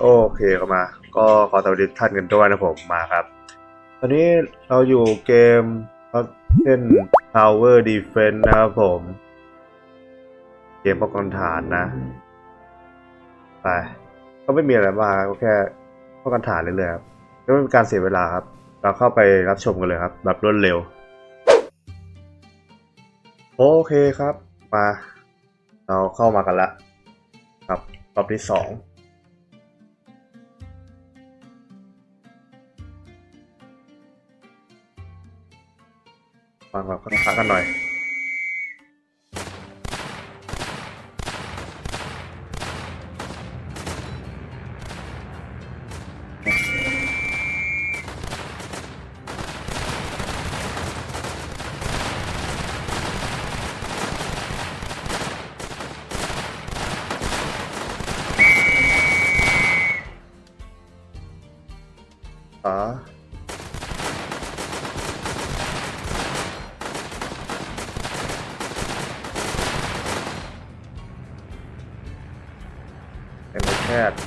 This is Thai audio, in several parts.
โอเคก็มา ก็ขอสวัสดีทุกท่านกันด้วยนะผมมาครับ ตอนนี้เราอยู่เกมเช่น Tower Defense นะครับผม เกมป้องกันฐานนะ ไป ก็ไม่มีอะไรมากก็แค่ป้องกันฐานเลยเลยๆครับไม่เป็นการเสียเวลาครับ เราเข้าไปรับชมกันเลยครับ แบบรวดเร็ว โอเคครับ มา เราเข้ามากันละ ครับรอบที่สอง ฟังแบบพักกันหน่อย ทย์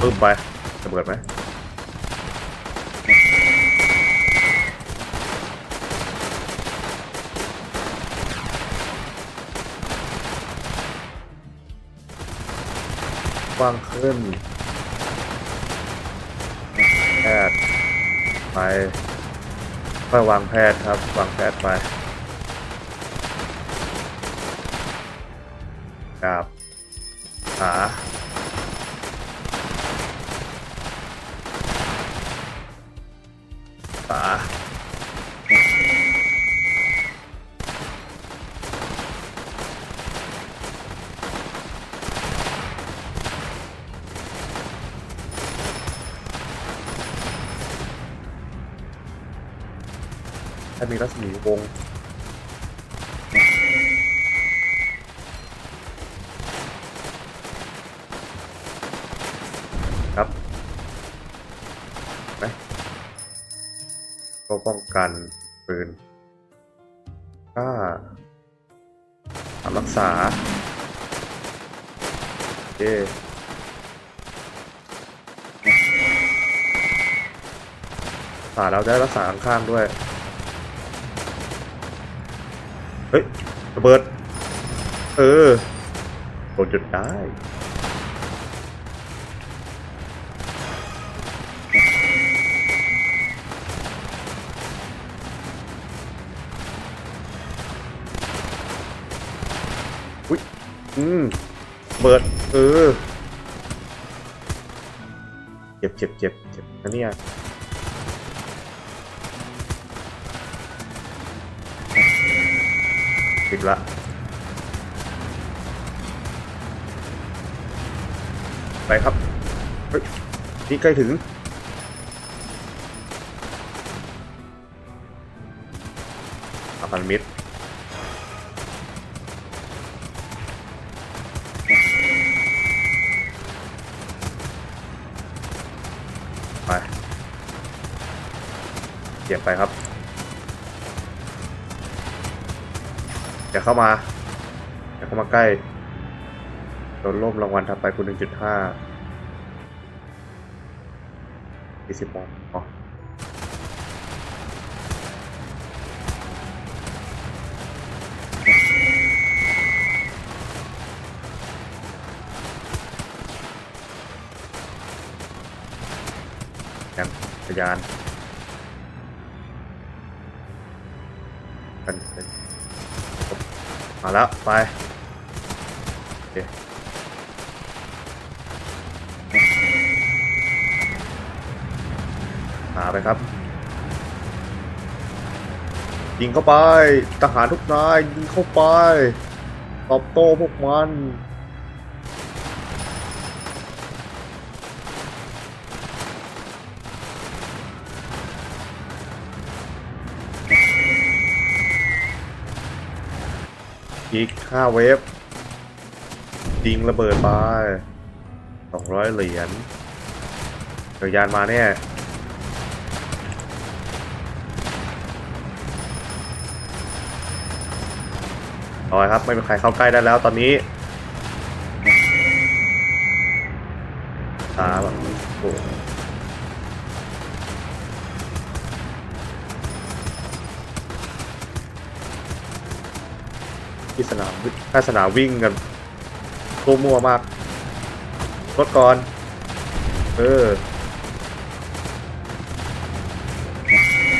ปึ๊บไประเบิดไหมกว้างขึ้น แพทย์ ไปค่อยวางแพทย์ครับ วางแพทย์ไปกับขา ถ้ามีรัศมีวงครับไหมก็ป้องกันปืนถ้าทำรักษาโอเครักษาแล้วได้รักษาข้างๆด้วย เฮ้ยระเบิด เออโดนจุดได้อุ้ยอืมเบิด เออ เจ็บเจ็บเจ็บเจ็บนะเนี่ ยติดละไปครับ เฮ้ย นี่ใกล้ถึงอาพันมิตรไปเก็บไปครับ อย่าเข้ามา อย่าเข้ามาใกล้โดนล่มรางวัลถัดไปคุณหนึ่งจุดห้ายี่สิบโมงอ๋อยังพยานกันเป็น มาแล้ว ไปโอเคหาไปครับ ยิงเข้าไป ทหารทุกนาย ยิงเข้าไป ตอบโต้พวกมัน อีกห้าเวฟดิงระเบิดไปสองร้อยเหรียญจักรยานมาเนี่ยลอยครับ ไม่มีใครเข้าใกล้ได้แล้วตอนนี้ตาแบบโอ้ ที่สนามท่าสนามวิ่งกันตัวมัวมากรถก่อน เออ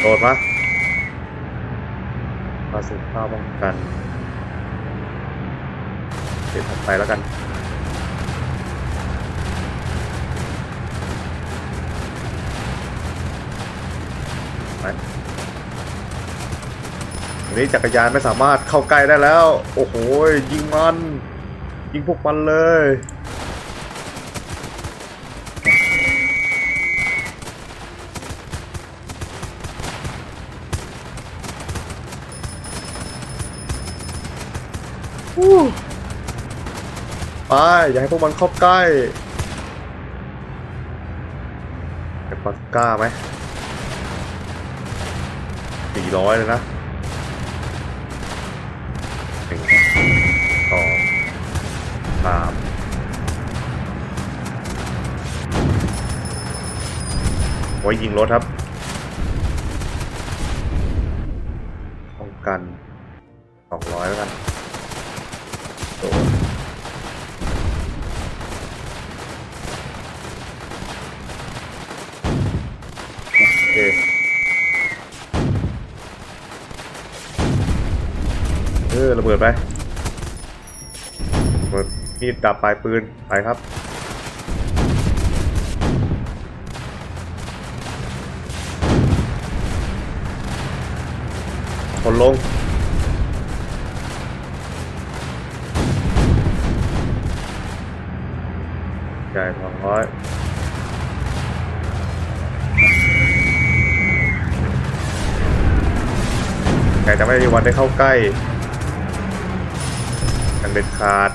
โดดมาปาสุข้าวป้องกันเดี๋ยวถัดไปแล้วกัน นี้จักรยานไม่สามารถเข้าใกล้ได้แล้ว โอ้โหยิงมัน ยิงพวกมันเลย ไป อย่าให้พวกมันเข้าใกล้ปากกล้าไหมสี่ร้อยเลยนะ สามไว้ยิงรถครับป้องกันสองร้อยแล้วกันโดนโอเคเออระเบิดไป มีดดับปลายปืนไปครับคนลงจ่สองร้อยแต่จะไม่มีวันได้เข้าใกล้กันเด็ดขาด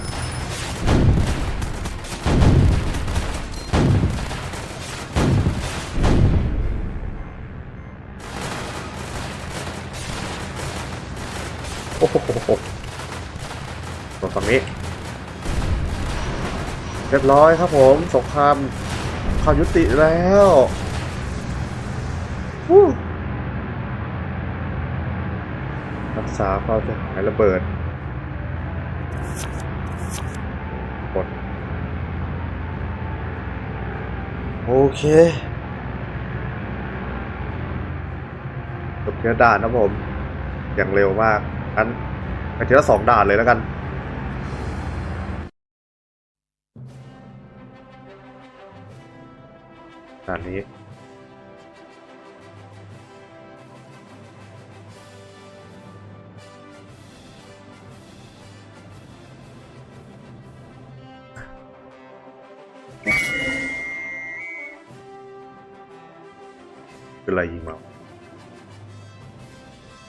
รียบร้อยครับผมสงครามความยุติแล้วรักษาความเสียหายระเบิดกดโอเคจบทีละด่านนะผม อย่างเร็วมากงั้นไปทีละสองด่านเลยแล้วกัน ด่านนี้คืออะไรยิงเรา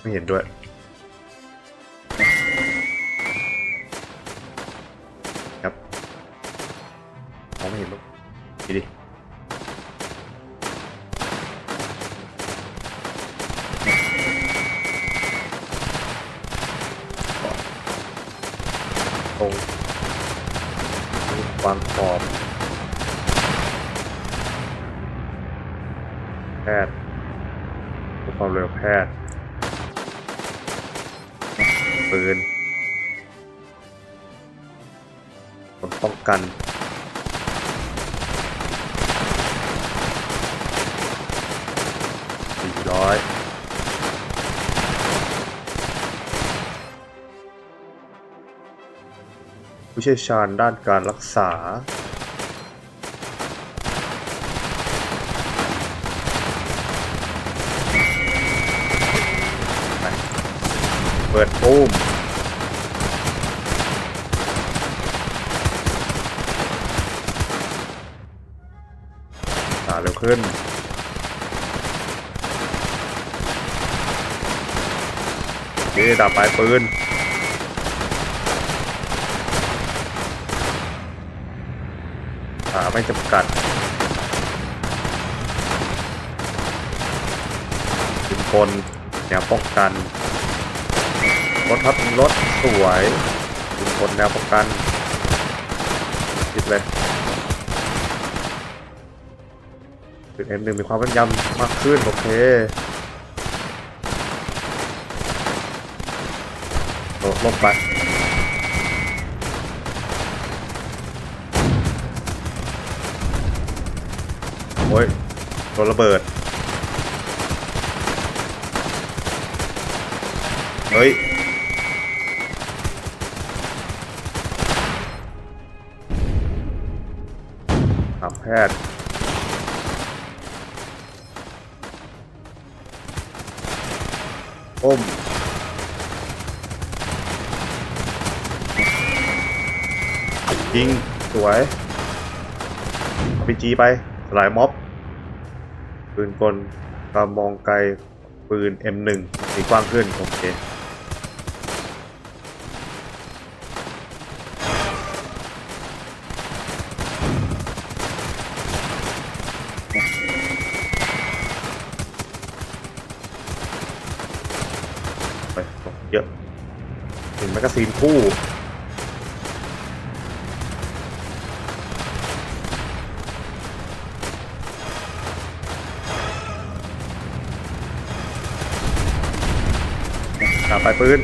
ไม่เห็นด้วย แพทย์ความเร็วแพทย์ปืนผลป้องกันสี่ร้อยผู้เชี่ยวชาญด้านการรักษา เปิดปุ้มตาเร็วขึ้นนี่ดับปลายปืนขาไม่จำกัดสินคนแนวป้องกัน รถครับรถสวยยิงคนแนวป้องกันติดเลยจุดเอ็มหนึ่งมีความแม่นยำมากขึ้น โอเคโดดลงไปโอ้ยโดนระเบิด เฮ้ย ถามแพทย์อมยิง สวยเอาพีจีไปสลายม็อบ ปืนกลกระมองไกล ปืน M1 สีกว้างขึ้น โอเค กาซีนคู่ตามไปปืน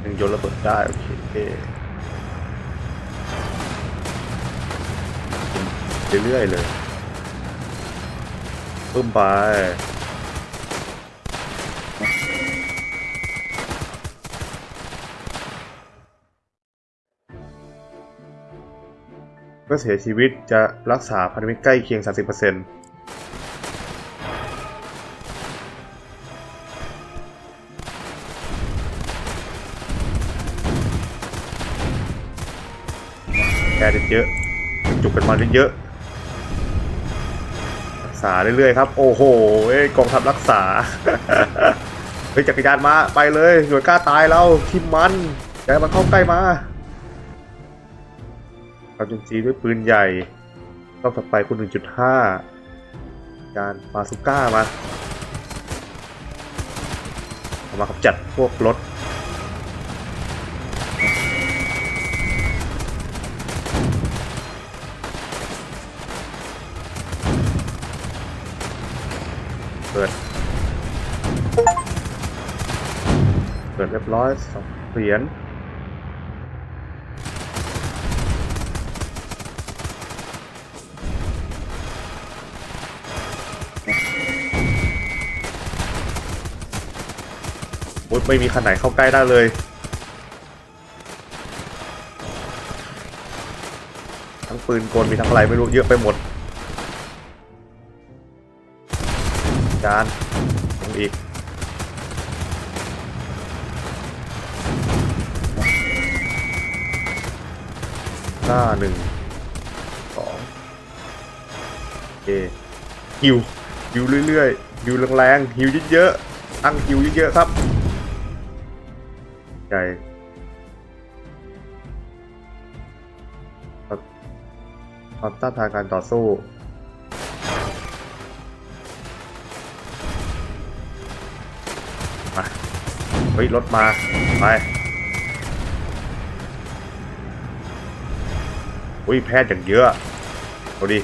หนึ่งโยนระเบิดได้ โอเคเรื่อยๆเลย ปึ้มไปเมื่อเสียชีวิตจะรักษาพันธมิตรใกล้เคียง 30%แค่เยอะจุกกันมาเยอะ ษาเรื่อยๆครับ โอ้โหกองทัพรักษาเฮ้จักรยานมาไปเลยหน่วยกล้าตายแล้วทิมมันอย่ามันเข้าใกล้มาเราจุนจีด้วยปืนใหญ่รอบต่อไปคุณ1.5 การปาสุก้ามา มาขับจัดพวกรถ เปิดเรียบร้อยสองเหรียญโอ๊ยไม่มีคันไหนเข้าใกล้ได้เลยทั้งปืนกลมีทั้งอะไรไม่รู้เยอะไปหมดจานลงอีก หน้าหนึ่งสองโอเคฮิวฮิวเรื่อยๆฮิวแรงๆฮิวเยอะๆตั้งฮิวเยอะๆครับใหญ่ครับความต้านทานการต่อสู้มาเฮ้ยรถมา ไป อุ้ยแพทย์อย่างเยอะเอาดิ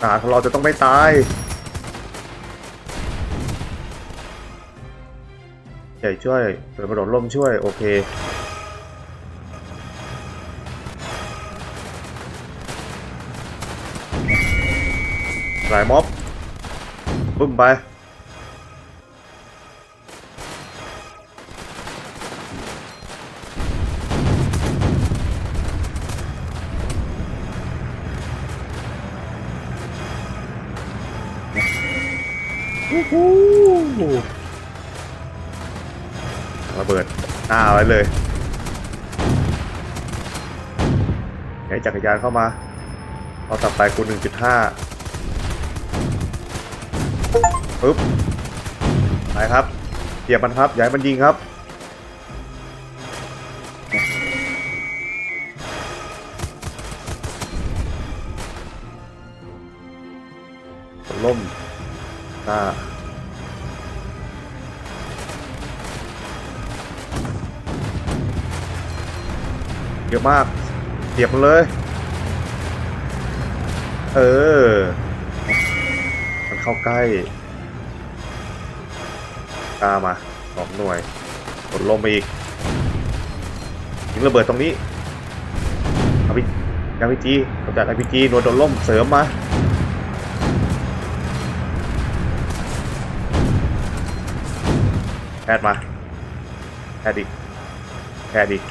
ทหารของเราจะต้องไม่ตายใหญ่ช่วยเปิดกระโดดร่มช่วย โอเคหลายม็อบบึ้มไป ฮู้ฮู้ระเบิดหน้าไว้เลยไงจักรยานเข้ามาเอาตับไปคูณ1.5ปึ๊บไปครับเทียบมันครับย้ายมันยิงครับ ถ้าเยอะมากเสียบเลย เออ มันเข้าใกล้กล้ามาสองหน่วยกดลมไปอีกยิงระเบิดตรงนี้อาไปยาพิจีกำจัดไอพีจีโดนโดนล่มเสริมมา แพทย์มาแพทย์อีกแพทย์อีก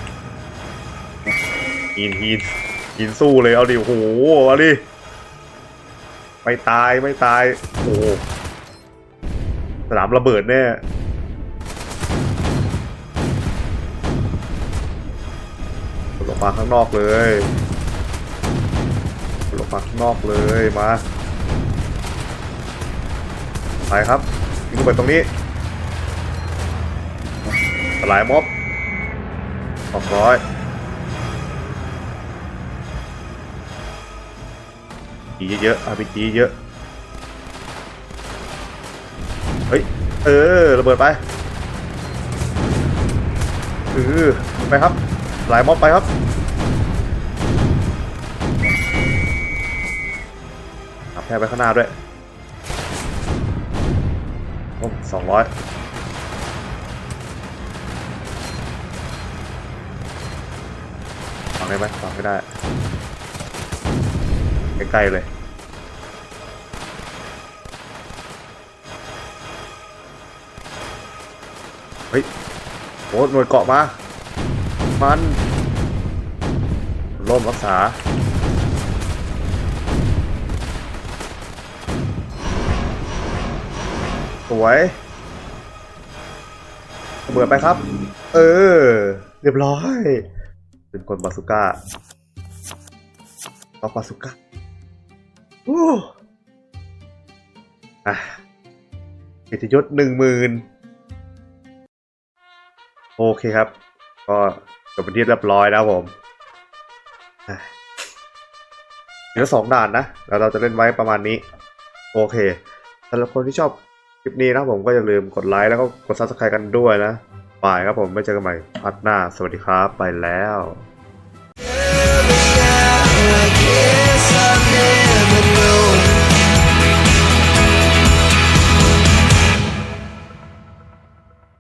หินหินหินสู้เลยเอาดิโอ้โหเอาดิไม่ตายไม่ตายโอ้สนามระเบิดแน่คนลงมาข้างนอกเลยคนลงมาข้างนอกเลยมาไปครับยิงระเบิดตรงนี้ ลายม็อบสองร้อยจีเยอะๆ RPG เยอะ เฮ้ย เออ ระเบิดไปเออไปครับสลายม็อบไปครับขับแพร่ไปข้างหน้าด้วยโอ้สองร้อย ได้ไหมฟังไม่ได้ใกล้ๆเลยเฮ้ยโอ้หน่วยเกาะมา มันร่มรักษาสวยเบิดไปครับ เออ เรียบร้อย เป็นคนบาสุก้าเอาบาสุก้าโอ้อะเกียรติยศหนึ่งหมื่นโอเคครับ ก็จบเป็นที่เรียบร้อยแล้วผมเหลือสองด่านนะ แล้วเราจะเล่นไว้ประมาณนี้ โอเคสำหรับคนที่ชอบคลิปนี้นะผมก็อย่าลืมกดไลค์แล้วก็กด subscribe กันด้วยนะ บายครับผม ไม่เจอกันใหม่พัดหน้า สวัสดีครับ ไปแล้ว